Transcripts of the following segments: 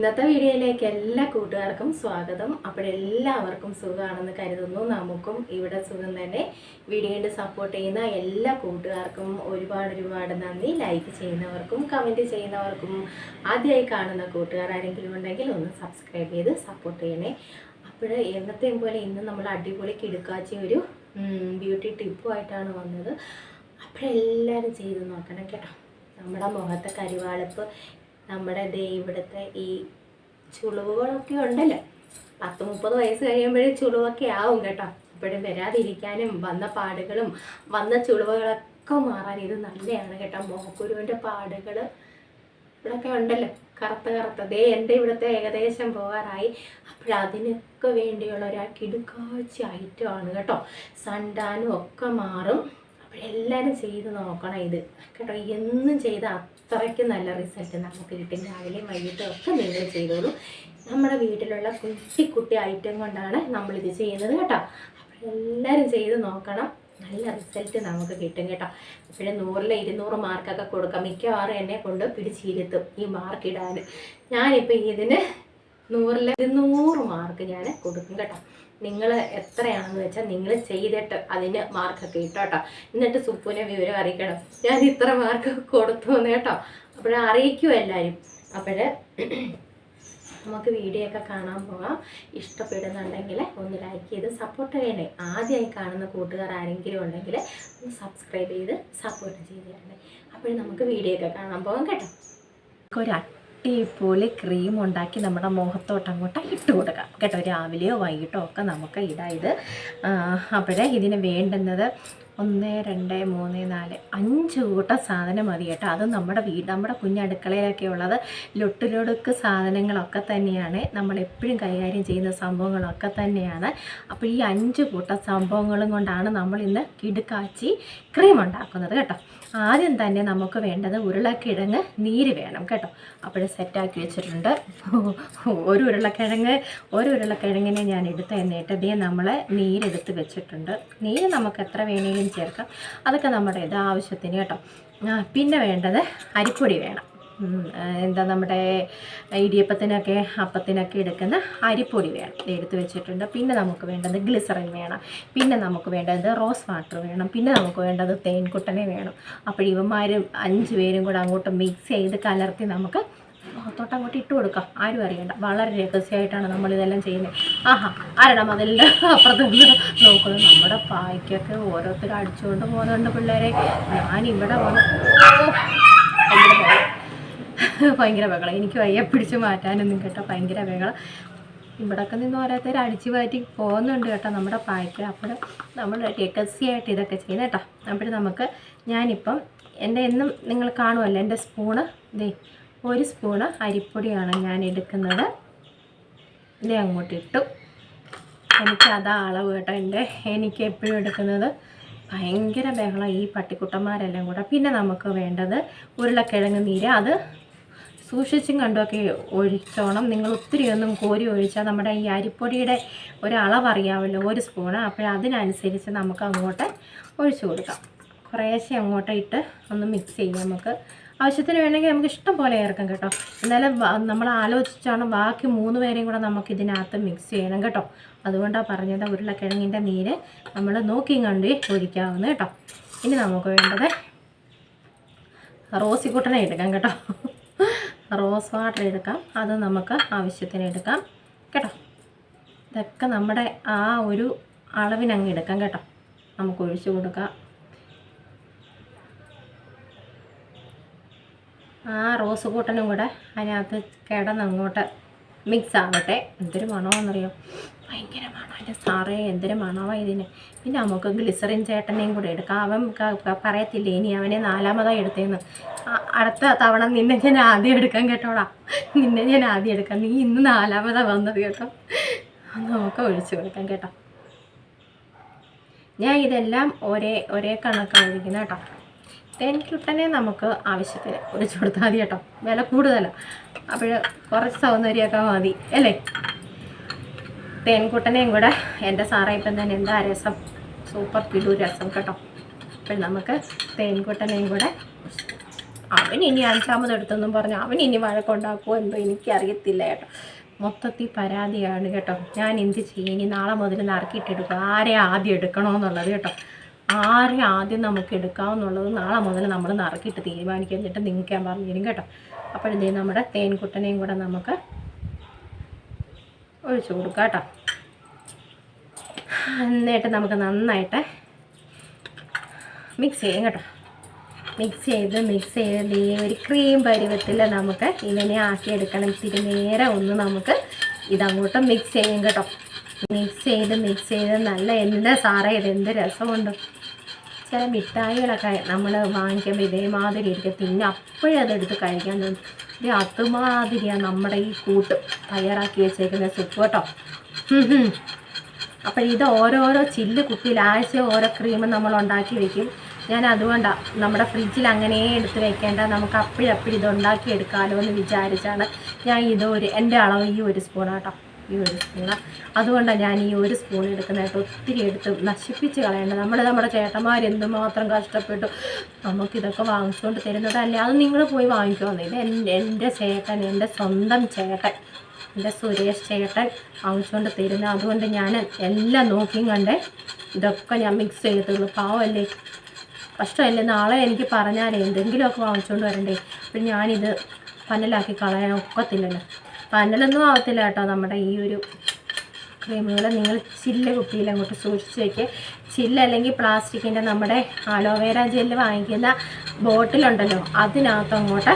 ഇന്നത്തെ വീഡിയോയിലേക്ക് എല്ലാ കൂട്ടുകാർക്കും സ്വാഗതം. അപ്പോഴെല്ലാവർക്കും സുഖമാണെന്ന് കരുതുന്നു. നമുക്കും ഇവിടെ സുഖം തന്നെ. വീഡിയോയുടെ സപ്പോർട്ട് ചെയ്യുന്ന എല്ലാ കൂട്ടുകാർക്കും ഒരുപാട് ഒരുപാട് നന്ദി. ലൈക്ക് ചെയ്യുന്നവർക്കും കമന്റ് ചെയ്യുന്നവർക്കും ആദ്യമായി കാണുന്ന കൂട്ടുകാർ ആരെങ്കിലും ഉണ്ടെങ്കിൽ ഒന്ന് സബ്സ്ക്രൈബ് ചെയ്ത് സപ്പോർട്ട് ചെയ്യണേ. അപ്പോൾ എന്നത്തെയും പോലെ ഇന്ന് നമ്മൾ അടിപൊളി കിടുക്കാച്ചി ഒരു ബ്യൂട്ടി ടിപ്പുമായിട്ടാണ് വന്നത്. അപ്പോഴെല്ലാവരും ചെയ്ത് നോക്കണം കേട്ടോ. നമ്മുടെ മുഖത്തെ കരിവാളിപ്പ് നമ്മുടെ ദേ ഇവിടുത്തെ ഈ ചുളിവുകളൊക്കെ ഉണ്ടല്ലോ. പത്ത് മുപ്പത് വയസ്സ് കഴിയുമ്പോഴേ ചുളിവൊക്കെ ആവും കേട്ടോ. അപ്പോഴും വരാതിരിക്കാനും വന്ന പാടുകളും വന്ന ചുളിവുകളൊക്കെ മാറാൻ ഇത് നല്ലതാണ് കേട്ടോ. മോഹക്കുരുവിന്റെ പാടുകൾ ഇവിടെയൊക്കെ ഉണ്ടല്ലോ. കറുത്ത കറുത്ത. ദേ എന്റെ ഇവിടുത്തെ ഏകദേശം പോകാറായി. അപ്പോഴതിനൊക്കെ വേണ്ടിയുള്ള ഒരു കിടുക്കാഴ്ച ഐറ്റമാണ് കേട്ടോ. സണ്ടാനും ഒക്കെ മാറും. അപ്പോഴെല്ലാവരും ചെയ്ത് നോക്കണം ഇത്. കേട്ടോ എന്നും ചെയ്ത് അത്രയ്ക്ക് നല്ല റിസൾട്ട് നമുക്ക് കിട്ടും രാവിലെയും വൈകിട്ടും ഒക്കെ നിങ്ങൾ ചെയ്തോളൂ. നമ്മുടെ വീട്ടിലുള്ള കുട്ടി കുട്ടി ഐറ്റം കൊണ്ടാണ് നമ്മളിത് ചെയ്യുന്നത് കേട്ടോ. അപ്പോൾ എല്ലാവരും ചെയ്ത് നോക്കണം. നല്ല റിസൾട്ട് നമുക്ക് കിട്ടും കേട്ടോ. ഇപ്പോഴും നൂറിൽ ഇരുന്നൂറ് മാർക്കൊക്കെ കൊടുക്കാം. മിക്കവാറും എന്നെ കൊണ്ട് പിടിച്ചിരുത്തും ഈ മാർക്ക് ഇടാൻ. ഞാനിപ്പോൾ ഇതിന് നൂറിൽ ഇരുന്നൂറ് മാർക്ക് ഞാൻ കൊടുക്കും കേട്ടോ. നിങ്ങൾ എത്രയാണെന്ന് വെച്ചാൽ നിങ്ങൾ ചെയ്തിട്ട് അതിന് മാർക്കൊക്കെ ഇട്ടോ കേട്ടോ. എന്നിട്ട് സുപ്പുവിനെ വിവരം അറിയിക്കണം. ഞാൻ ഇത്ര മാർക്ക് കൊടുത്തു എന്ന് കേട്ടോ. അപ്പോഴ അറിയിക്കും എല്ലാവരും അപ്പോഴ് നമുക്ക് വീഡിയോ ഒക്കെ കാണാൻ പോകാം. ഇഷ്ടപ്പെടുന്നുണ്ടെങ്കിൽ ഒന്ന് ലൈക്ക് ചെയ്ത് സപ്പോർട്ട് ചെയ്യണേ. ആദ്യമായി കാണുന്ന കൂട്ടുകാർ ആരെങ്കിലും ഉണ്ടെങ്കിൽ ഒന്ന് സബ്സ്ക്രൈബ് ചെയ്ത് സപ്പോർട്ട് ചെയ്ത് അപ്പോഴും നമുക്ക് വീഡിയോ ഒക്കെ കാണാൻ പോകാം കേട്ടോ. ഒരു അടിപൊളി ക്രീം ഉണ്ടാക്കി നമ്മുടെ മുഖത്തോട്ട് അങ്ങോട്ട് ഇട്ട് കൊടുക്കാം. കേട്ടോ രാവിലെയോ വൈകിട്ടോ ഒക്കെ നമുക്ക് ഇടാം ഇത് അപ്പോഴേ ഇതിന് വേണ്ടുന്നത് ഒന്ന് രണ്ട് മൂന്ന് നാല് അഞ്ച് കൂട്ടം സാധനം മതി കേട്ടോ. അത് നമ്മുടെ വീട് നമ്മുടെ കുഞ്ഞടുക്കളയിലൊക്കെ ഉള്ളത് ലൊട്ടിലൊടുക്ക് സാധനങ്ങളൊക്കെ തന്നെയാണ്. നമ്മൾ എപ്പോഴും കൈകാര്യം ചെയ്യുന്ന സംഭവങ്ങളൊക്കെ തന്നെയാണ്. അപ്പോൾ ഈ അഞ്ച് കൂട്ടം സംഭവങ്ങളും കൊണ്ടാണ് നമ്മൾ ഇന്ന് കിടുക്കാച്ചി ക്രീം ഉണ്ടാക്കുന്നത് കേട്ടോ. ആദ്യം തന്നെ നമുക്ക് വേണ്ടത് ഉരുളക്കിഴങ്ങ് നീര് വേണം കേട്ടോ. അപ്പോൾ സെറ്റാക്കി വെച്ചിട്ടുണ്ട്. ഒരു ഉരുളക്കിഴങ്ങ് ഒരു ഉരുളക്കിഴങ്ങിനെ ഞാൻ എടുത്ത് എന്നിട്ട് ഇതേ നമ്മൾ നീരെടുത്ത് വെച്ചിട്ടുണ്ട്. നീര് നമുക്ക് എത്ര വേണമെങ്കിലും ചേർക്കാം. അതൊക്കെ നമ്മുടെ ഇത് ആവശ്യത്തിന് കേട്ടോ. പിന്നെ വേണ്ടത് അരിപ്പൊടി വേണം. എന്താ നമ്മുടെ ഇടിയപ്പത്തിനൊക്കെ അപ്പത്തിനൊക്കെ എടുക്കുന്ന അരിപ്പൊടി വേണം എടുത്ത് വെച്ചിട്ടുണ്ട്. പിന്നെ നമുക്ക് വേണ്ടത് ഗ്ലിസറിൻ വേണം. പിന്നെ നമുക്ക് വേണ്ടത് റോസ് വാട്ടർ വേണം. പിന്നെ നമുക്ക് വേണ്ടത് തേൻകുട്ടനെ വേണം. അപ്പോൾ ഇവന്മാർ അഞ്ച് പേരും കൂടെ അങ്ങോട്ട് മിക്സ് ചെയ്ത് കലർത്തി നമുക്ക് മുഖത്തോട്ട് അങ്ങോട്ട് ഇട്ട് കൊടുക്കാം. ആരും അറിയണ്ട. വളരെ രഹസ്യമായിട്ടാണ് നമ്മളിതെല്ലാം ചെയ്യുന്നത്. ആഹാ ആരടാ മതിലിന്റെ അപ്പുറത്ത് നോക്കുന്നത്? നമ്മുടെ പായ്ക്കൊക്കെ ഓരോരുത്തർ അടിച്ചുകൊണ്ട് പോകുന്നുണ്ട് പിള്ളേരെ. ഞാനിവിടെ വന്ന് ഭയങ്കര ബഹളം. എനിക്ക് വയ്യ പിടിച്ച് മാറ്റാനൊന്നും കേട്ടോ ഭയങ്കര ബഹളം. ഇവിടൊക്കെ നിന്ന് ഓരോരുത്തർ അടിച്ചു മാറ്റി പോകുന്നുണ്ട് കേട്ടോ നമ്മുടെ പായ്ക്ക്. അപ്പോൾ നമ്മൾ രഹസ്യമായിട്ട് ഇതൊക്കെ ചെയ്യുന്നത് കേട്ടോ. അപ്പോൾ നമുക്ക് ഞാനിപ്പം എന്റെ എന്നും നിങ്ങൾ കാണുമല്ലോ എന്റെ സ്പൂണ്. ഇതേ ഒരു സ്പൂണ് അരിപ്പൊടിയാണ് ഞാൻ എടുക്കുന്നത്. ഇതേ അങ്ങോട്ട് ഇട്ടു എനിക്ക് അതാ അളവ് കേട്ടോ എന്റെ. എനിക്ക് എപ്പോഴും എടുക്കുന്നത് ഭയങ്കര ബഹളം ഈ പട്ടിക്കുട്ടന്മാരെല്ലാം കൂടെ. പിന്നെ നമുക്ക് വേണ്ടത് ഉരുളക്കിഴങ്ങ് നീര്. അത് സൂക്ഷിച്ചും കണ്ടുമൊക്കെ ഒഴിച്ചോണം. നിങ്ങൾ ഒത്തിരി ഒന്നും കോരി ഒഴിച്ചാൽ നമ്മുടെ ഈ അരിപ്പൊടിയുടെ ഒരളവറിയാമല്ലോ ഒരു സ്പൂണ്. അപ്പോൾ അതിനനുസരിച്ച് നമുക്ക് അങ്ങോട്ട് ഒഴിച്ചു കൊടുക്കാം. കുറേശ്ശെ അങ്ങോട്ട് ഇട്ട് ഒന്ന് മിക്സ് ചെയ്യാം നമുക്ക്. ആവശ്യത്തിന് വേണമെങ്കിൽ നമുക്ക് ഇഷ്ടം പോലെ ചേർക്കാം കേട്ടോ. എന്നാലും നമ്മൾ ആലോചിച്ചാണ് ബാക്കി മൂന്ന് പേരെയും കൂടെ നമുക്ക് ഇതിനകത്ത് മിക്സ് ചെയ്യണം കേട്ടോ. അതുകൊണ്ടാണ് പറഞ്ഞത് ഉരുളക്കിഴങ്ങിന്റെ നീര് നമ്മൾ നോക്കിയും കണ്ട് ഒഴിക്കാവുന്ന കേട്ടോ. ഇനി നമുക്ക് വേണ്ടത് റോസിക്കുട്ടനെ എടുക്കാം കേട്ടോ. റോസ് വാട്ടർ എടുക്കാം. അത് നമുക്ക് ആവശ്യത്തിന് എടുക്കാം. കേട്ടോ? ഇതൊക്കെ നമ്മുടെ ആ ഒരു അളവിനങ്ങ് എടുക്കാം കേട്ടോ. നമുക്ക് ഒഴിച്ചു കൊടുക്കാം. ആ റോസ് കൂട്ടനും കൂടെ അതിനകത്ത് കിടന്നങ്ങോട്ട് മിക്സ് ആവട്ടെ. എന്തൊരു മണമെന്നറിയോ ഭയങ്കര മണം എന്റെ സാറേ എന്തൊരു ഇതിന്? പിന്നെ നമുക്ക് ഗ്ലിസറിൻ ചേട്ടനെയും കൂടെ എടുക്കാം. അവൻ പറയത്തില്ലേ ഇനി അവനെ നാലാമതായി എടുത്തേന്ന്. അടുത്ത തവണ നിന്നെ ഞാൻ ആദ്യം എടുക്കാൻ കേട്ടോടാ. നിന്നെ ഞാൻ ആദ്യം എടുക്കാം. നീ ഇന്ന് നാലാമതാ വന്നത് കേട്ടോ. നമുക്ക് ഒഴിച്ചു കൊടുക്കാം കേട്ടോ. ഞാൻ ഇതെല്ലാം ഒരേ ഒരേ കണക്കാണ് ഇരിക്കുന്നത് കേട്ടോ. തേൻകുട്ടനെ നമുക്ക് ആവശ്യത്തിന് ഒഴിച്ചു കൊടുത്താൽ മതി കേട്ടോ. വില കൂടുതലാണ് അപ്പോൾ കുറച്ച് സൗന്ദര്യമൊക്കെ മതി അല്ലേ? തേൻകുട്ടനെയും കൂടെ എന്റെ സാറേ ഇപ്പം തന്നെ എന്താ രസം സൂപ്പർ കിടു രസം കേട്ടോ. അപ്പോൾ നമുക്ക് തേൻകുട്ടനെയും കൂടെ അവൻ ഇനി അഞ്ചാമത് എടുത്തെന്നും പറഞ്ഞു അവൻ ഇനി വഴക്കുണ്ടാക്കുമോ എന്തോ എനിക്കറിയത്തില്ല കേട്ടോ. മൊത്തത്തിൽ പരാതിയാണ് കേട്ടോ. ഞാൻ എന്ത് ചെയ്യും? ഇനി നാളെ മുതൽ നറുക്കിയിട്ടെടുക്കും ആരെ ആദ്യം എടുക്കണമെന്നുള്ളത് കേട്ടോ. ആരെ ആദ്യം നമുക്ക് എടുക്കാമെന്നുള്ളത് നാളെ മുതൽ നമ്മൾ നറുക്കിയിട്ട് തീരുമാനിക്കാൻ നിങ്ങൾക്ക് ഞാൻ പറഞ്ഞു തരും കേട്ടോ. അപ്പോഴെന്തേ നമ്മുടെ തേൻകുട്ടനെയും കൂടെ നമുക്ക് ഒഴിച്ചു കൊടുക്കുക കേട്ടോ. എന്നിട്ട് നമുക്ക് നന്നായിട്ട് മിക്സ് ചെയ്യാം കേട്ടോ. മിക്സ് ചെയ്ത് മിക്സ് ചെയ്ത് ഈ ഒരു ക്രീം പരുവത്തിൽ നമുക്ക് ഇവനെ ആക്കിയെടുക്കണം. ഇത്തിരി നേരെ ഒന്ന് നമുക്ക് ഇതങ്ങോട്ട് മിക്സ് ചെയ്യും കേട്ടോ. മിക്സ് ചെയ്ത് മിക്സ് ചെയ്ത് നല്ല എന്താ സാറേ ഇത് എന്ത് രസമുണ്ട്. ചില മിഠായികളൊക്കെ നമ്മൾ വാങ്ങിക്കുമ്പോൾ ഇതേമാതിരി ഇരിക്കും. പിന്നെ അപ്പോഴേ അതെടുത്ത് കഴിക്കാൻ ഇത് അതുമാതിരിയാണ് നമ്മുടെ ഈ കൂട്ട് തയ്യാറാക്കി വെച്ചേക്കുന്ന സുപ്പ് കേട്ടോ. അപ്പം അപ്പോൾ ഇത് ഓരോരോ ചില്ല് കുപ്പിയിൽ ആഴ്ച ഓരോ ക്രീം നമ്മൾ ഉണ്ടാക്കി വെക്കും. ഞാൻ അതുകൊണ്ടാണ് നമ്മുടെ ഫ്രിഡ്ജിൽ അങ്ങനെ എടുത്ത് വെക്കേണ്ട. നമുക്ക് അപ്പോഴപ്പോഴും ഇത് ഉണ്ടാക്കി എടുക്കാമല്ലോ എന്ന് വിചാരിച്ചാണ് ഞാൻ ഇത് ഒരു എന്റെ അളവ് ഈ ഒരു സ്പൂണാട്ടോ ഈ ഒരു സ്പൂണ് അതുകൊണ്ടാണ് ഞാൻ ഈ ഒരു സ്പൂൺ എടുക്കുന്നതായിട്ട് ഒത്തിരി എടുത്ത് നശിപ്പിച്ച് കളയേണ്ടത്. നമ്മൾ നമ്മുടെ ചേട്ടന്മാർ എന്തുമാത്രം കഷ്ടപ്പെട്ടു നമുക്കിതൊക്കെ വാങ്ങിച്ചുകൊണ്ട് തരുന്നതല്ലേ. അത് നിങ്ങൾ പോയി വാങ്ങിക്കുമെന്ന് ഇത് എന്റെ ചേട്ടൻ എന്റെ സ്വന്തം ചേട്ടൻ എന്റെ സുരേഷ് ചേട്ടൻ വാങ്ങിച്ചുകൊണ്ട് തരുന്നത് അതുകൊണ്ട് ഞാൻ എല്ലാം നോക്കിയും കണ്ട് ഇതൊക്കെ ഞാൻ മിക്സ് ചെയ്തുള്ളൂ പാവമല്ലേ കഷ്ടമല്ലേ? നാളെ എനിക്ക് പറഞ്ഞാലേ എന്തെങ്കിലുമൊക്കെ വാങ്ങിച്ചുകൊണ്ട് വരണ്ടേ? അപ്പം ഞാനിത് പന്നലാക്കി കളയാൻ ഒക്കത്തില്ലല്ലോ. പന്നലൊന്നും ആവത്തില്ല കേട്ടോ നമ്മുടെ ഈ ഒരു ക്രീമുകൾ നിങ്ങൾ ചില്ല കുപ്പിയിൽ അങ്ങോട്ട് സൂക്ഷിച്ച് വയ്ക്കുക ചില്ല അല്ലെങ്കിൽ പ്ലാസ്റ്റിക്കിന്റെ നമ്മുടെ അലോവേര ജെല്ല് വാങ്ങിക്കുന്ന ബോട്ടിലുണ്ടല്ലോ അതിനകത്ത് അങ്ങോട്ട്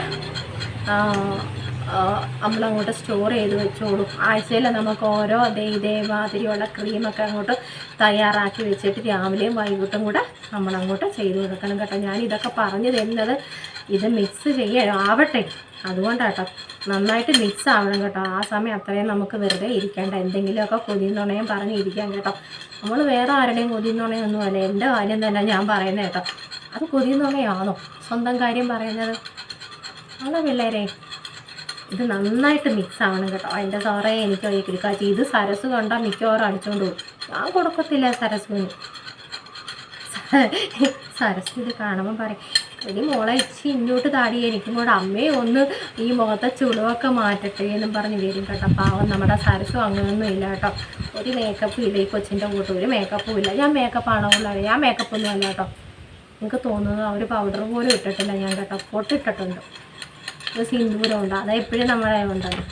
നമ്മളങ്ങോട്ട് സ്റ്റോർ ചെയ്ത് വെച്ചോളും. ആഴ്ചയിൽ നമുക്ക് ഓരോ അതേ ഇതേമാതിരിയുള്ള ക്രീമൊക്കെ അങ്ങോട്ട് തയ്യാറാക്കി വെച്ചിട്ട് രാവിലെയും വൈകിട്ടും കൂടെ നമ്മളങ്ങോട്ട് ചെയ്ത് കൊടുക്കണം കേട്ടോ. ഞാൻ ഇതൊക്കെ പറഞ്ഞു തരുന്നത് ഇത് മിക്സ് ചെയ്യ ആവട്ടെ. അതുകൊണ്ടാട്ടോ. നന്നായിട്ട് മിക്സ് ആവണം കേട്ടോ. ആ സമയം അത്രയും നമുക്ക് വെറുതെ ഇരിക്കേണ്ട. എന്തെങ്കിലുമൊക്കെ കൊതിന്നുണയും പറഞ്ഞിരിക്കാം കേട്ടോ. നമ്മൾ വേറെ ആരുടെയും കൊതിന്നുണയൊന്നും അല്ല. എന്റെ കാര്യം തന്നെ ഞാൻ പറയുന്നത് കേട്ടോ. അത് കൊതിന്നുണയാണോ? സ്വന്തം കാര്യം പറയുന്നത്. ആണോ പിള്ളേരെ? ഇത് നന്നായിട്ട് മിക്സ് ആവണം കേട്ടോ. അതിന്റെ സാറേ എനിക്ക് ഒരിക്കലും ഇത് സരസ് കണ്ടാൽ മിക്കവാറും അടിച്ചുകൊണ്ട് പോകും. ഞാൻ കൊടുക്കത്തില്ല സരസ്വിന് സരസ് ഇത് കാണുമ്പോൾ പറയും എടി മോളെ ഇച്ചി ഇങ്ങോട്ട് താടി എനിക്കും കൂടെ അമ്മയെ ഒന്ന് ഈ മുഖത്തെ ചുളിവൊക്കെ മാറ്റട്ടെ എന്നും പറഞ്ഞ് വരും കേട്ടോ. പാവം നമ്മുടെ സരസും അങ്ങനെയൊന്നും ഇല്ല കേട്ടോ. ഒരു മേക്കപ്പും ഇല്ല ഈ കൊച്ചിന്റെ കൂട്ട്. ഒരു മേക്കപ്പും ഇല്ല. ഞാൻ മേക്കപ്പ് ആണോ ഉള്ളത് ഞാൻ മേക്കപ്പ് ഒന്നും അല്ല കേട്ടോ. എനിക്ക് തോന്നുന്നത് അവർ പൗഡർ പോലും ഇട്ടിട്ടില്ല ഞാൻ കേട്ടോ. പൊട്ടിട്ടിട്ടുണ്ട്. ഒരു സിന്ദൂരം ഉണ്ട്. അതാ എപ്പോഴും നമ്മളെ ഉണ്ടല്ലോ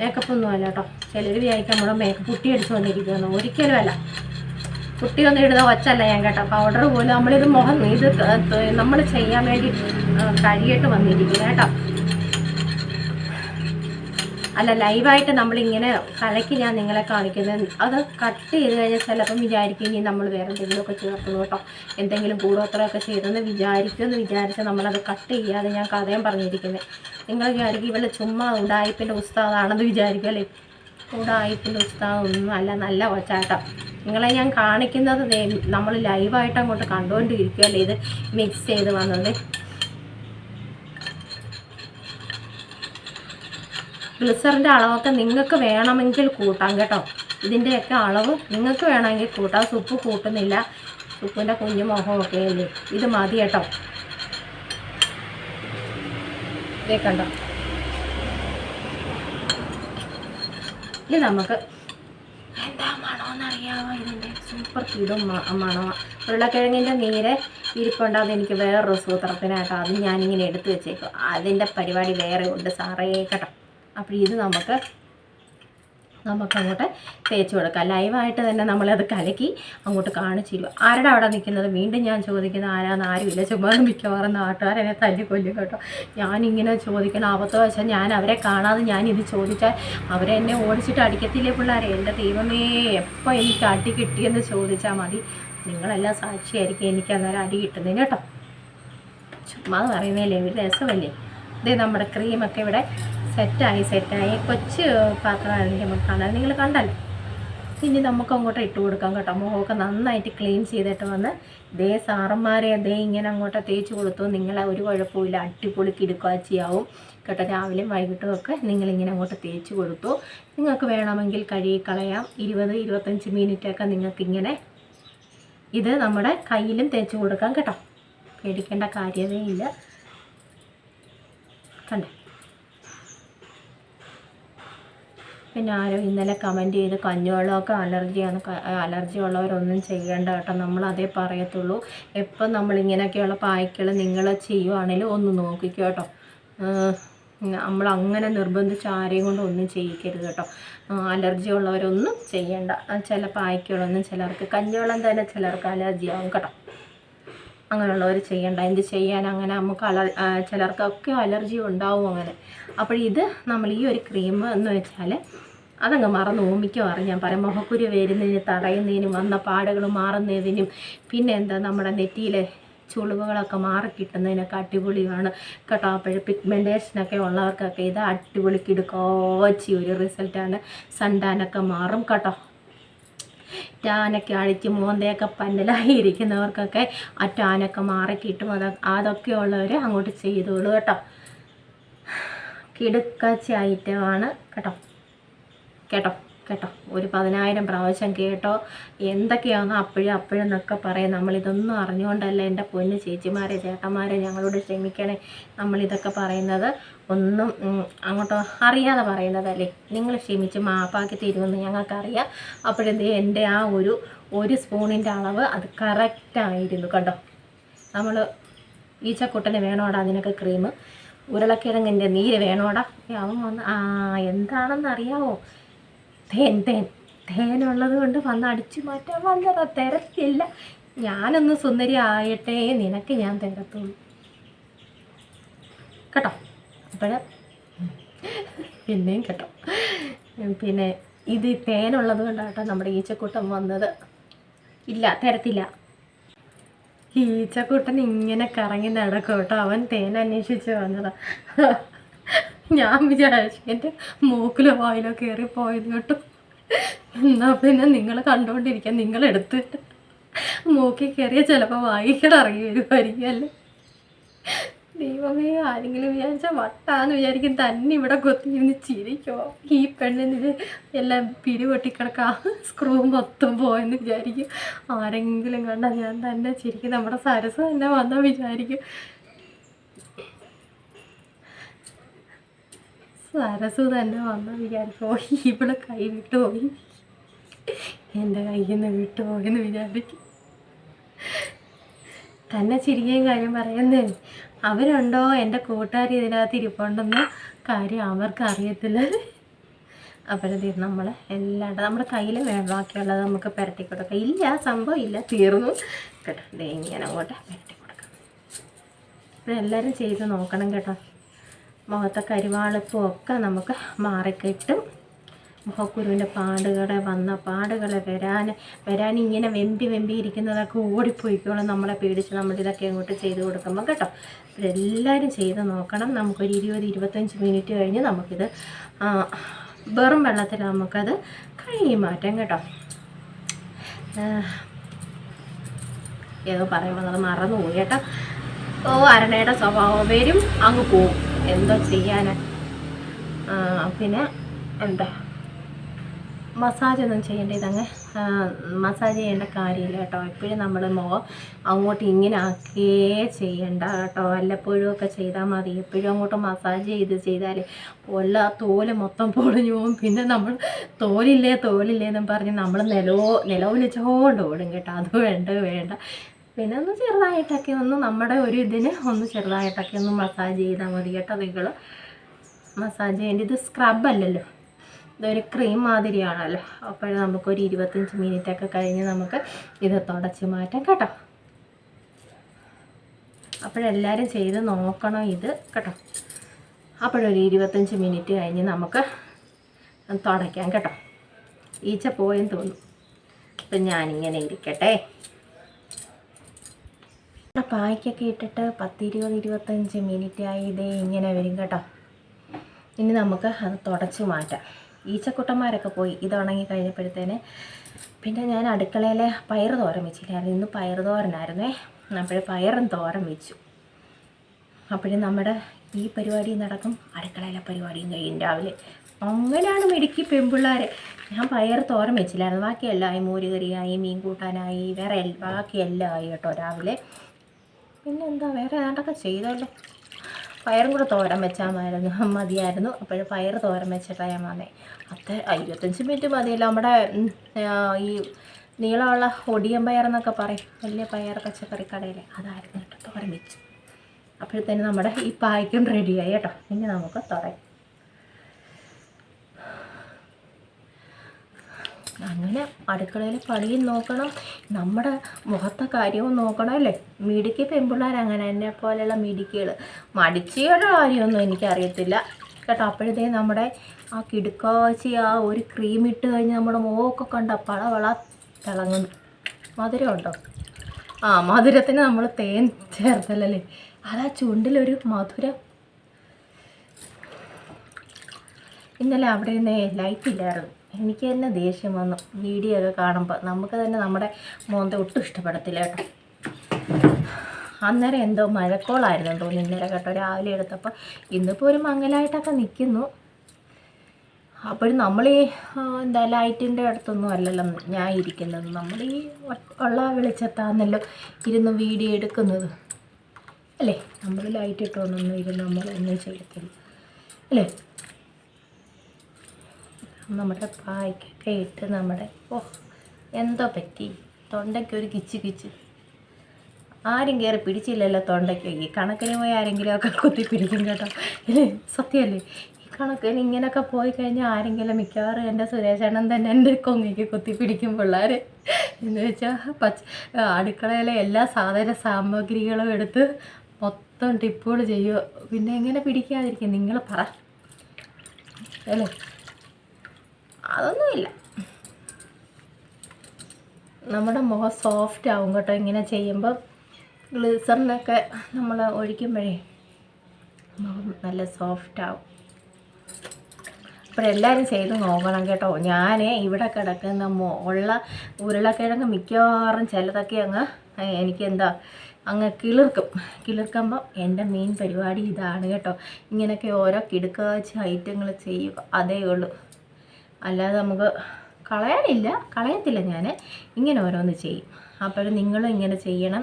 മേക്കപ്പ് ഒന്നും അല്ല കേട്ടോ. ചിലർ വിചാരിക്കും നമ്മുടെ മേക്കപ്പ് കുട്ടി അടിച്ചു വന്നിരിക്കുന്നു ഒരിക്കലും അല്ല. കുട്ടി ഒന്നും ഇടുന്ന ഒച്ചല്ല ഞാൻ കേട്ടോ. പൗഡർ പോലും നമ്മളിത് മുഖം ഇത് നമ്മൾ ചെയ്യാൻ വേണ്ടി കഴിയിട്ട് വന്നിരിക്കുന്നത് കേട്ടോ. അല്ല ലൈവായിട്ട് നമ്മളിങ്ങനെ കലക്കി ഞാൻ നിങ്ങളെ കാണിക്കുന്നത്. അത് കട്ട് ചെയ്ത് കഴിഞ്ഞാൽ ചിലപ്പം വിചാരിക്കും ഇനി നമ്മൾ വേറെ എന്തെങ്കിലുമൊക്കെ ചേർക്കുന്നു കേട്ടോ. എന്തെങ്കിലും കൂടോത്രമൊക്കെ ചെയ്തെന്ന് വിചാരിക്കുമെന്ന് വിചാരിച്ച് നമ്മളത് കട്ട് ചെയ്യാതെ ഞാൻ കഥയും പറഞ്ഞിരിക്കുന്നത് നിങ്ങൾ വിചാരിക്കും ഇവളെ ചുമ്മാ ഉടായ്പിന്റെ പുസ്തകമാണെന്ന് വിചാരിക്കും അല്ലേ? ഉടായ്പിന്റെ ഉസ്താദൊന്നും അല്ല നല്ല കൊച്ചാട്ടം. നിങ്ങളെ ഞാൻ കാണിക്കുന്നത് നമ്മൾ ലൈവായിട്ട് അങ്ങോട്ട് കണ്ടുകൊണ്ടിരിക്കുകയല്ലേ ഇത് മിക്സ് ചെയ്ത് വന്നത്. ഗ്ലിസറിന്റെ അളവൊക്കെ നിങ്ങൾക്ക് വേണമെങ്കിൽ കൂട്ടാം കേട്ടോ. ഇതിന്റെയൊക്കെ അളവ് നിങ്ങൾക്ക് വേണമെങ്കിൽ കൂട്ടാം. സുപ്പ് കൂട്ടുന്നില്ല. സുപ്പിന്റെ കുഞ്ഞു മുഖമൊക്കെ അല്ലേ ഇത് മതി കേട്ടോ. ഇതേ കണ്ടോ? ഇനി നമുക്ക് എന്താ മണമെന്നറിയാമോ ഇതിന്റെ സൂപ്പർ കിടും മണമാണ് ഉരുളക്കിഴങ്ങിന്റെ നീര് ഇരിപ്പുണ്ടാകുന്ന എനിക്ക് വേറൊരു സൂത്രത്തിനായിട്ടോ. അത് ഞാനിങ്ങനെ എടുത്തു വെച്ചേക്കും. അതിന്റെ പരിപാടി വേറെ ഉണ്ട് സാറേ. കേട്ടോ. അപ്പോൾ ഇത് നമുക്ക് നമുക്ക് അങ്ങോട്ട് തേച്ച് കൊടുക്കാം. ലൈവായിട്ട് തന്നെ നമ്മളത് കലക്കി അങ്ങോട്ട് കാണിച്ചു തരും ആരുടെ അവിടെ നിൽക്കുന്നത്? വീണ്ടും ഞാൻ ചോദിക്കുന്നത് ആരാന്ന് ആരുമില്ല. ചുമ്മാ മിക്കവാറും നാട്ടുകാരെന്നെ തല്ലിക്കൊല്ലും കേട്ടോ. ഞാനിങ്ങനെ ചോദിക്കണം. അബദ്ധം വെച്ചാൽ ഞാൻ അവരെ കാണാതെ ഞാനിത് ചോദിച്ചാൽ അവരെ എന്നെ ഓടിച്ചിട്ട് അടിക്കത്തില്ലേ പിള്ളേരെ? എന്റെ ദൈവമേ എപ്പോൾ എനിക്ക് അടി കിട്ടിയെന്ന് ചോദിച്ചാൽ മതി. നിങ്ങളെല്ലാം സാക്ഷിയായിരിക്കും എനിക്ക് അന്നേരം അടി കിട്ടുന്നതിന് കേട്ടോ. ചുമ്മാ പറയുന്നതല്ലേ ഒരു രസമല്ലേ? ഇത് നമ്മുടെ ക്രീമൊക്കെ ഇവിടെ സെറ്റായി സെറ്റായി. കൊച്ചു പാത്രമാണെങ്കിൽ നമുക്ക് കാണാൻ. നിങ്ങൾ കണ്ടല്ലോ ഇനി നമുക്ക് അങ്ങോട്ട് ഇട്ട് കൊടുക്കാം കേട്ടോ. മുഖമൊക്കെ നന്നായിട്ട് ക്ലീൻ ചെയ്തിട്ട് വന്ന് ദേ സാറന്മാരെ ദേ ഇങ്ങനെ അങ്ങോട്ട് തേച്ച് കൊടുത്തു നിങ്ങളെ ഒരു കുഴപ്പമില്ല അടിപൊളി കിടുക്കാച്ചിയാവും കേട്ടോ. രാവിലെയും വൈകിട്ടും ഒക്കെ നിങ്ങളിങ്ങനെ അങ്ങോട്ട് തേച്ച് കൊടുത്തു നിങ്ങൾക്ക് വേണമെങ്കിൽ കഴുകി കളയാം. ഇരുപത് ഇരുപത്തഞ്ച് മിനിറ്റൊക്കെ നിങ്ങൾക്കിങ്ങനെ ഇത് നമ്മുടെ കയ്യിലും തേച്ച് കൊടുക്കാം കേട്ടോ. പേടിക്കേണ്ട കാര്യമേ ഇല്ല. കണ്ടേ? പിന്നെ ആരോ ഇന്നലെ കമന്റ് ചെയ്ത് കഞ്ഞുവെള്ളമൊക്കെ അലർജിയാണ് അലർജി ഉള്ളവരൊന്നും ചെയ്യേണ്ട കേട്ടോ. നമ്മൾ അതേ പറയത്തുള്ളൂ. എപ്പം നമ്മളിങ്ങനെയൊക്കെയുള്ള പായ്ക്കൾ നിങ്ങൾ ചെയ്യുവാണെങ്കിലും ഒന്ന് നോക്കിക്കോ കേട്ടോ. നമ്മൾ അങ്ങനെ നിർബന്ധിച്ച് ആരെയും കൊണ്ട് ഒന്നും ചെയ്യിക്കരുത് കേട്ടോ. അലർജി ഉള്ളവരൊന്നും ചെയ്യേണ്ട. ചില പായ്ക്കുകളൊന്നും ചിലർക്ക് കഞ്ഞിവെള്ളം തന്നെ ചിലർക്ക് അലർജി ആവും കേട്ടോ. അങ്ങനെയുള്ളവർ ചെയ്യേണ്ട. എന്ത് ചെയ്യാൻ അങ്ങനെ നമുക്ക് അലർ ചിലർക്കൊക്കെ അലർജി ഉണ്ടാവും അങ്ങനെ. അപ്പോൾ ഇത് നമ്മൾ ഈ ഒരു ക്രീം എന്ന് വെച്ചാൽ അതങ്ങ് മറന്ന് ഓമിക്കുമാറ് ഞാൻ പറയാം മുഖക്കുരു വരുന്നതിന് തടയുന്നതിനും വന്ന പാടുകൾ മാറുന്നതിനും പിന്നെ എന്താ നമ്മുടെ നെറ്റിയിലെ ചുളിവുകളൊക്കെ മാറി കിട്ടുന്നതിനൊക്കെ അടിപൊളിയാണ്. കേട്ടോ അപ്പോൾ പിഗ്മെന്റേഷനൊക്കെ ഉള്ളവർക്കൊക്കെ ഇത് അടിപൊളി കിടുക്കോച്ചി ഒരു റിസൾട്ടാണ് സണ്ടാനൊക്കെ മാറും കേട്ടോ. ടാനൊക്കെ അഴിച്ച് മോന്തയൊക്കെ പന്നലായി ഇരിക്കുന്നവർക്കൊക്കെ ആ ടാനൊക്കെ മാറി കിട്ടും. അത് അതൊക്കെ ഉള്ളവർ അങ്ങോട്ട് ചെയ്തോളൂ കേട്ടോ. കിടുക്കച്ച ഐറ്റമാണ് കേട്ടോ. കേട്ടോ കേട്ടോ. ഒരു പതിനായിരം പ്രാവശ്യം കേട്ടോ. എന്തൊക്കെയാണ് അപ്പോഴും അപ്പോഴും എന്നൊക്കെ പറയും. നമ്മളിതൊന്നും അറിഞ്ഞുകൊണ്ടല്ല എന്റെ പൊന്ന് ചേച്ചിമാരെ ചേട്ടന്മാരെ ഞങ്ങളോട് ക്ഷമിക്കണേ. നമ്മളിതൊക്കെ പറയുന്നത് ഒന്നും അങ്ങോട്ടോ അറിയാതെ പറയുന്നതല്ലേ. നിങ്ങൾ ക്ഷമിച്ച് മാപ്പാക്കി തരുമെന്ന് ഞങ്ങൾക്കറിയാം. അപ്പോഴെന്തേ എന്റെ ആ ഒരു ഒരു സ്പൂണിന്റെ അളവ് അത് കറക്റ്റായിരുന്നു കണ്ടോ നമ്മൾ ഈച്ചക്കുട്ടന് വേണോടാ അതിനൊക്കെ ക്രീം. ഉരുളക്കിഴങ്ങിന്റെ നീര് വേണോടാ. അവൻ വന്ന് ആ എന്താണെന്ന് അറിയാവോ? തേൻ തേൻ തേനുള്ളത് കൊണ്ട് വന്ന് അടിച്ചു മാറ്റാൻ വന്നതാ. തിരക്കില്ല ഞാനൊന്ന് സുന്ദരി ആയിട്ടേ നിനക്ക് ഞാൻ തിരത്തുള്ളൂ. കേട്ടോ? അപ്പോഴ പിന്നെയും കേട്ടോ. പിന്നെ ഇത് തേനുള്ളത് കൊണ്ടാട്ടോ നമ്മുടെ ഈച്ചക്കൂട്ടം വന്നത്. ഇല്ല തരത്തില്ല. ഈച്ചക്കൂട്ടൻ ഇങ്ങനെ കറങ്ങി നടക്കും കേട്ടോ. അവൻ തേൻ അന്വേഷിച്ച് വന്നതാ. ഞാൻ വിചാരിച്ചു എന്റെ മൂക്കിലോ വായിലോ കയറി പോയത് കേട്ടോ. എന്നാ പിന്നെ നിങ്ങൾ കണ്ടുകൊണ്ടിരിക്കാൻ നിങ്ങൾ എടുത്തിട്ട് മൂക്കിൽ കയറിയ ചിലപ്പോൾ വായിക്കട ഇറങ്ങി വരുമായിരിക്കും അല്ലേ? ദൈവമേ ആരെങ്കിലും വിചാരിച്ചാൽ വട്ടാന്ന് വിചാരിക്കും. തന്നെ ഇവിടെ കൊത്തി കൊത്തിയിരുന്ന് ചിരിക്കോ. ഈ പെണ്ണിന് എല്ലാം എല്ലാം പിരിവൊട്ടിക്കിടക്കാ സ്ക്രൂ മൊത്തം പോയെന്ന് വിചാരിക്കും. ആരെങ്കിലും കണ്ടാൽ ഞാൻ തന്നെ ചിരിക്കും. നമ്മുടെ സരസ് തന്നെ വന്നാൽ വിചാരിക്കും. സരസ് തന്നെ വന്നാൽ വിചാരിക്കും. ഇവിടെ കൈ വിട്ടുപോയി എന്റെ കയ്യിൽ നിന്ന് വിട്ടുപോയെന്ന് വിചാരിക്കും. തന്നെ ചിരിക്കുകയും കാര്യം പറയുന്നേ. അവരുണ്ടോ? എന്റെ കൂട്ടുകാർ ഇതിനകത്ത് ഇരിപ്പുണ്ടെന്ന് കാര്യം അവർക്ക് അറിയത്തില്ല. അപ്പോഴത് നമ്മൾ എല്ലാണ്ട് നമ്മുടെ കയ്യിൽ വേണം ബാക്കിയുള്ളത് നമുക്ക് പുരട്ടി കൊടുക്കാം. ഇല്ല സംഭവം ഇല്ല. തീർന്നു. കേട്ടോ ദേ ഇങ്ങനെ അങ്ങോട്ട് പുരട്ടി കൊടുക്കാം. എല്ലാവരും ചെയ്ത് നോക്കണം കേട്ടോ. മുഖത്തെ കരിവാളിപ്പും ഒക്കെ നമുക്ക് മാറിക്കിട്ടും. മുഖക്കുരുവിന്റെ പാടുകളെ വന്ന പാടുകളെ വരാൻ വരാൻ ഇങ്ങനെ വെമ്പി വെമ്പി ഇരിക്കുന്നതൊക്കെ ഓടിപ്പോയിക്കോളും. നമ്മളെ പേടിച്ച് നമ്മളിതൊക്കെ അങ്ങോട്ട് ചെയ്ത് കൊടുക്കുമ്പോൾ കേട്ടോ. എല്ലാവരും ചെയ്ത് നോക്കണം. നമുക്കൊരു ഇരുപത് ഇരുപത്തഞ്ച് മിനിറ്റ് കഴിഞ്ഞ് നമുക്കിത് വെറും വെള്ളത്തിൽ നമുക്കത് കഴുകി മാറ്റാം കേട്ടോ. ഏതോ പറയുമ്പോൾ അത് മറന്നുപോയി കേട്ടോ. ഓ അരണയുടെ സ്വഭാവം വരും. അങ്ങ് പോവും. എന്തോ ചെയ്യാനാ? പിന്നെ എന്താ? മസാജ് ഒന്നും ചെയ്യേണ്ട ഇതങ്ങ് മസാജ് ചെയ്യേണ്ട കാര്യമില്ല കേട്ടോ. എപ്പോഴും നമ്മൾ മുഖം അങ്ങോട്ട് ഇങ്ങനെ ആക്കിയേ ചെയ്യണ്ട കേട്ടോ. വല്ലപ്പോഴും ഒക്കെ ചെയ്താൽ മതി. എപ്പോഴും അങ്ങോട്ട് മസാജ് ചെയ്ത് ചെയ്താൽ ഉള്ള തോൽ മൊത്തം പൊളിഞ്ഞു പോകും പിന്നെ നമ്മൾ തോലില്ലേ തോലില്ലേ എന്നും പറഞ്ഞ് നമ്മൾ നിലവോ നിലവിളിച്ചോണ്ട് ഓടും കേട്ടോ. അത് വേണ്ട വേണ്ട. പിന്നെ ഒന്ന് ചെറുതായിട്ടൊക്കെ ഒന്ന് നമ്മുടെ ഒരു ഇതിന് ഒന്ന് ചെറുതായിട്ടൊക്കെ ഒന്ന് മസാജ് ചെയ്താൽ മതി കേട്ടോ. നിങ്ങൾ മസാജ് ചെയ്യേണ്ടത് സ്ക്രബ് അല്ലല്ലോ. ഇതൊരു ക്രീം മാതിരിയാണല്ലോ. അപ്പോൾ നമുക്കൊരു ഇരുപത്തഞ്ച് മിനിറ്റ് ഒക്കെ കഴിഞ്ഞ് നമുക്ക് ഇത് തുടച്ച് മാറ്റാം കേട്ടോ. അപ്പോഴെല്ലാവരും ചെയ്ത് നോക്കണം ഇത് കേട്ടോ. അപ്പോഴൊരു ഇരുപത്തഞ്ച് മിനിറ്റ് കഴിഞ്ഞ് നമുക്ക് തുടയ്ക്കാം കേട്ടോ. ഈച്ച പോയെന്ന് തോന്നും അപ്പം ഞാനിങ്ങനെ ഇരിക്കട്ടെ. ഇവിടെ പായ്ക്കൊക്കെ ഇട്ടിട്ട് പത്തിരുപത് ഇരുപത്തഞ്ച് മിനിറ്റ് ആയി ഇതേ ഇങ്ങനെ വരും കേട്ടോ. ഇനി നമുക്ക് അത് തുടച്ച് മാറ്റാം. ഈച്ചക്കുട്ടന്മാരൊക്കെ പോയി ഇത് ഉണങ്ങി കഴിഞ്ഞപ്പോഴത്തേന് പിന്നെ ഞാൻ അടുക്കളയിലെ പയർ തോരൻ വെച്ചില്ലായിരുന്നു. ഇന്ന് പയർ തോരനായിരുന്നേ. അപ്പോൾ പയറും തോരം വെച്ചു. അപ്പോഴും നമ്മുടെ ഈ പരിപാടി നടക്കും. അടുക്കളയിലെ പരിപാടിയും കഴിയും രാവിലെ. അങ്ങനെയാണ് മിടുക്കി പെൺപിള്ളേർ ഞാൻ പയർ തോരൻ വെച്ചില്ലായിരുന്നു. ബാക്കിയെല്ലാം ആയി മോരുകറിയായി മീൻ കൂട്ടാനായി വേറെ എൽ- ബാക്കി എല്ലാം ആയി കേട്ടോ രാവിലെ. പിന്നെന്താ? വേറെ ഏതാണ്ടൊക്കെ ചെയ്തല്ലോ. പയറും കൂടെ തോരൻ വെച്ചാമായിരുന്നു മതിയായിരുന്നു. അപ്പോൾ പയർ തോരൻ വെച്ചിട്ടാണ് ഞാൻ വന്നേ. അത്ര ഇരുപത്തഞ്ച് മിനിറ്റ് മതിയല്ലോ. നമ്മുടെ ഈ നീളമുള്ള ഒടിയൻ പയർ എന്നൊക്കെ പറയും. വലിയ പയർ പച്ചക്കറി കടയിൽ അതായിരുന്നു കേട്ടോ തോരൻ വെച്ചു. അപ്പോഴത്തേന് നമ്മുടെ ഈ പായ്ക്കും റെഡിയായി കേട്ടോ. ഇനി നമുക്ക് തുടങ്ങാം. അങ്ങനെ അടുക്കളയിൽ പണിയും നോക്കണം നമ്മുടെ മുഖത്തെ കാര്യവും നോക്കണം അല്ലേ? മിടുക്കി പെൺപിള്ളേർ അങ്ങനെ എന്നെ പോലെയുള്ള മിടുക്കികൾ മടിച്ചിയുടെ കാര്യമൊന്നും എനിക്കറിയത്തില്ല. കേട്ടോ അപ്പോഴത്തേ നമ്മുടെ ആ കിടുക്കാച്ചി ആ ഒരു ക്രീം ഇട്ട് കഴിഞ്ഞ് നമ്മുടെ മുഖമൊക്കെ കണ്ട പള വള തിളങ്ങുന്നു. മധുരം ഉണ്ടോ? ആ മധുരത്തിന് നമ്മൾ തേൻ ചേർത്തല്ലേ അതാ ചുണ്ടിലൊരു മധുരം. ഇന്നലെ അവിടെ നിന്ന് ലൈറ്റ് ഇല്ലായിരുന്നു. എനിക്ക് തന്നെ ദേഷ്യം വന്നു. വീഡിയോ ഒക്കെ കാണുമ്പോൾ നമുക്ക് തന്നെ നമ്മുടെ മോന്ത ഒട്ടും ഇഷ്ടപ്പെടത്തില്ല കേട്ടോ. അന്നേരം എന്തോ മഴക്കോളായിരുന്നു തോന്നി ഇന്നലെ കേട്ടോ രാവിലെ എടുത്തപ്പോൾ ഇന്നിപ്പോൾ ഒരു മങ്ങലായിട്ടൊക്കെ നിൽക്കുന്നു അപ്പോഴും നമ്മൾ ഈ എന്താ ലൈറ്റിന്റെ അടുത്തൊന്നും അല്ലല്ലോ ഞാൻ ഇരിക്കുന്നത്. നമ്മൾ ഈ ഉള്ള വെളിച്ചത്താന്നല്ലോ ഇരുന്ന് വീഡിയോ എടുക്കുന്നത്. അല്ലേ? നമ്മൾ ലൈറ്റ് ഇട്ടോന്നൊന്നും ഇരുന്ന് നമ്മളൊന്നും ചെയ്യത്തില്ല. അല്ലേ? നമ്മുടെ പായ്ക്കൊക്കെ ഇട്ട് നമ്മുടെ ഓ എന്തോ പറ്റി? തൊണ്ടയ്ക്ക് ഒരു കിച്ച് കിച്ച്. ആരും കയറി പിടിച്ചില്ലല്ലോ തൊണ്ടയ്ക്ക്. ഈ കണക്കിന് പോയി ആരെങ്കിലും ഒക്കെ കുത്തി പിടിക്കും കേട്ടോ. ഇല്ലേ സത്യമല്ലേ? ഈ കണക്കിന് ഇങ്ങനെയൊക്കെ പോയി കഴിഞ്ഞാൽ ആരെങ്കിലും മിക്കവാറും എന്റെ സുരേഷണ്ണൻ തന്നെ എന്റെ കൊങ്ങിക്ക് കുത്തി പിടിക്കും പിള്ളേർ എന്ന് വെച്ചാൽ പച്ച അടുക്കളയിലെ എല്ലാ സാധന സാമഗ്രികളും എടുത്ത് മൊത്തം ടിപ്പുകൾ ചെയ്യുക. പിന്നെ എങ്ങനെ പിടിക്കാതിരിക്കും? നിങ്ങൾ പറ. അല്ലേ? അതൊന്നുമില്ല. നമ്മുടെ മുഖം സോഫ്റ്റ് ആവും കേട്ടോ ഇങ്ങനെ ചെയ്യുമ്പോൾ ഗ്ലിസറിനൊക്കെ നമ്മൾ ഒഴിക്കുമ്പോഴേ മുഖം നല്ല സോഫ്റ്റ് ആവും. അപ്പോൾ എല്ലാവരും ചെയ്ത് നോക്കണം കേട്ടോ. ഞാൻ ഇവിടെ കിടക്കുന്ന ഉള്ള ഉരുളക്കിഴങ്ങ് മിക്കവാറും ചിലതൊക്കെ അങ്ങ് എനിക്ക് എനിക്കെന്താ അങ്ങ് കിളിർക്കും. കിളിർക്കുമ്പോൾ എന്റെ മെയിൻ പരിപാടി ഇതാണ് കേട്ടോ. ഇങ്ങനെയൊക്കെ ഓരോ കിടുക്കാച്ച ഐറ്റങ്ങൾ ചെയ്യുക. അതേ ഉള്ളൂ. അല്ലാതെ നമുക്ക് കളയാനില്ല കളയത്തില്ല ഞാൻ ഇങ്ങനെ ഓരോന്ന് ചെയ്യും. അപ്പോൾ നിങ്ങളും ഇങ്ങനെ ചെയ്യണം.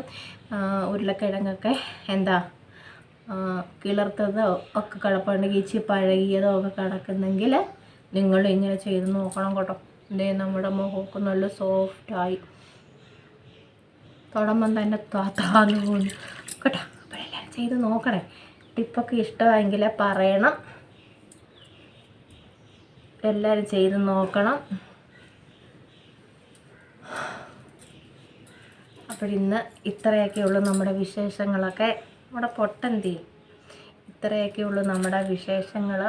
ഉരുളക്കിഴങ്ങൊക്കെ എന്താ കിളർത്തതോ ഒക്കെ കിളപ്പുണ്ടെങ്കിൽ ഇച്ചി പഴകിയതോ ഒക്കെ കിടക്കുന്നെങ്കിൽ നിങ്ങളും ഇങ്ങനെ ചെയ്ത് നോക്കണം കേട്ടോ. ഇതേ നമ്മുടെ മുഖമൊക്കെ നല്ല സോഫ്റ്റായി തുടമ്പം തന്നെ താത്താന്ന് താന്ന് പോകുന്നു കേട്ടോ. അപ്പോഴെല്ലാം ചെയ്ത് നോക്കണേ. ടിപ്പൊക്കെ ഇഷ്ടമായെങ്കിൽ പറയണം. എല്ലാവരും ചെയ്ത് നോക്കണം. അപ്പോഴിന്ന് ഇത്രയൊക്കെ ഇത്രയൊക്കെയുള്ളൂ നമ്മുടെ വിശേഷങ്ങളൊക്കെ. നമ്മുടെ പൊട്ടന്തി ഇത്രയൊക്കെ ഉള്ളൂ നമ്മുടെ വിശേഷങ്ങൾ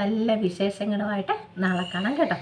നല്ല വിശേഷങ്ങളുമായിട്ട് നാളെ കേട്ടോ.